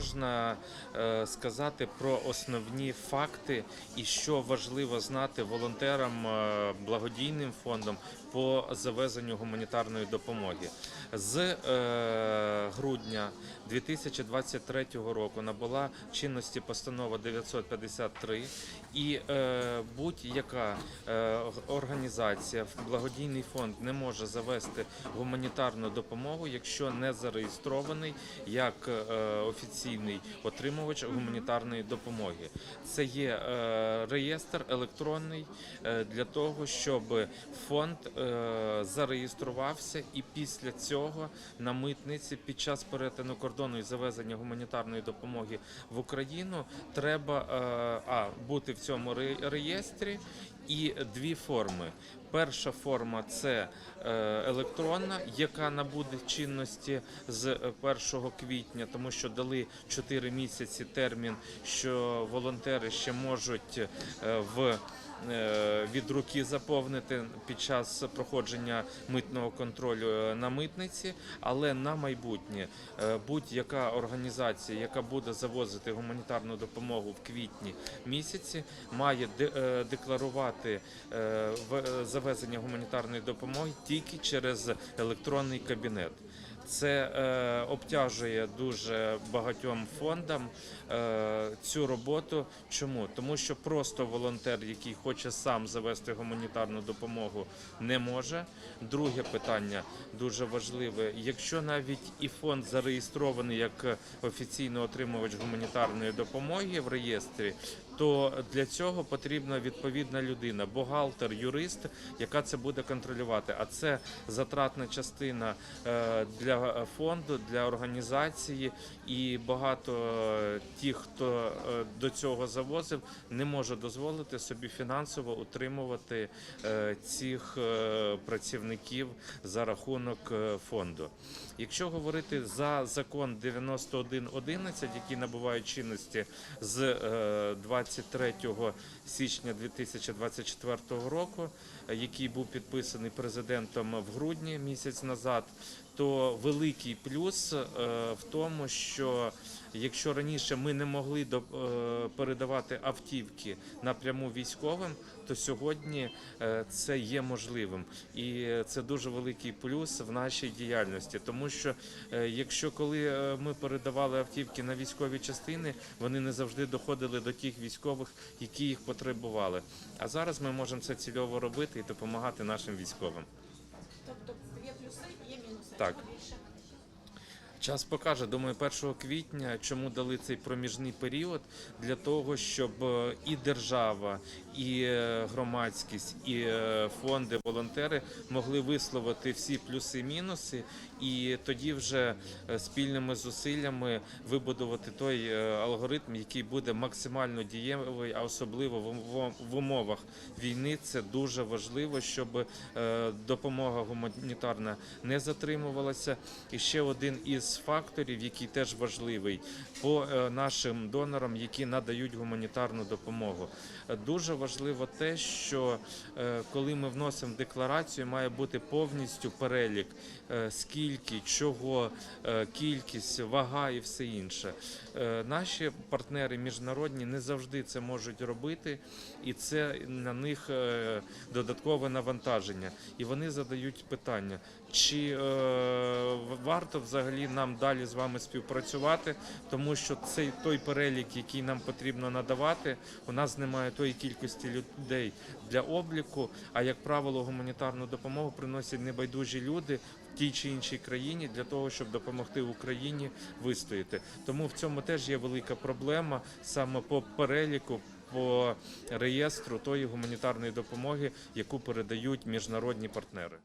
можна е, сказати про основні факти і що важливо знати волонтерам е, благодійним фондом по завезенню гуманітарної допомоги. З е, грудня 2023 року набула чинності постанова 953 і будь-яка організація, благодійний фонд не може завести гуманітарну допомогу, якщо не зареєстрований як е, офіційний отримувач гуманітарної допомоги. Це є е, реєстр електронний е, для того, щоб фонд е, зареєструвався і після цього на митниці під час перетину кордону і завезення гуманітарної допомоги в Україну треба а бути в цьому реєстрі і дві форми. Перша форма це е, електронна, яка набуде чинності з е, 1 квітня, тому що дали 4 місяці термін, що волонтери ще можуть е, в від руки заповнити під час проходження митного контролю е, на митниці, але на майбутнє е, будь-яка організація, яка буде завозити гуманітарну допомогу в квітні місяці, має е, декларувати е, завезення гуманітарної допомоги тільки через електронний кабінет. Це е, обтяжує дуже багатьом фондам е, цю роботу. Чому? Тому що просто волонтер, який хоче сам завести гуманітарну допомогу, не може. Друге питання дуже важливе. Якщо навіть і фонд зареєстрований як офіційно отримувач гуманітарної допомоги в реєстрі, то для цього потрібна відповідна людина, бухгалтер, юрист, яка це буде контролювати. А це затратна частина е, для фонду, для організації, і багато е, тих, хто е, до цього завозив, не може дозволити собі фінансово утримувати цих працівників за рахунок фонду. Якщо говорити за закон 91.11, який набуває чинності з е, 23 січня 2024 року, який був підписаний президентом в грудні місяць назад, то великий плюс е, в тому, що якщо раніше ми не могли е, передавати автівки напряму військовим, то сьогодні е, це є можливим, і це дуже великий плюс в нашій діяльності, тому що якщо коли ми передавали автівки на військові частини, вони не завжди доходили до тих військових, які їх потребували. А зараз ми можемо це цільово робити і допомагати нашим військовим. Тобто Так. Час покаже, думаю, 1 квітня, чому дали цей проміжний період для того, щоб е, і держава, і е, громадськість, і е, фонди, волонтери могли висловити всі плюси і мінуси, і тоді вже е, спільними зусиллями вибудувати той алгоритм, який буде максимально дієвий, а особливо в умовах війни. Це дуже важливо, щоб допомога гуманітарна не затримувалася. І ще один із факторів, який теж важливий по нашим донорам, які надають гуманітарну допомогу. Дуже важливо те, що е, коли ми вносимо декларацію, має бути повністю перелік, е, скільки, чого, е, кількість, вага і все інше. Наші партнери міжнародні не завжди це можуть робити, і це на них додаткове навантаження. І вони задають питання, чи е, варто взагалі нам далі з вами співпрацювати, тому що цей той перелік, який нам потрібно надавати, у нас немає тої кількості людей для обліку. А як правило, гуманітарну допомогу приносять небайдужі люди в тій чи іншій країні для того, щоб допомогти Україні вистояти. Тому в цьому теж є велика проблема саме по переліку. По реєстру тої гуманітарної допомоги, яку передають міжнародні партнери.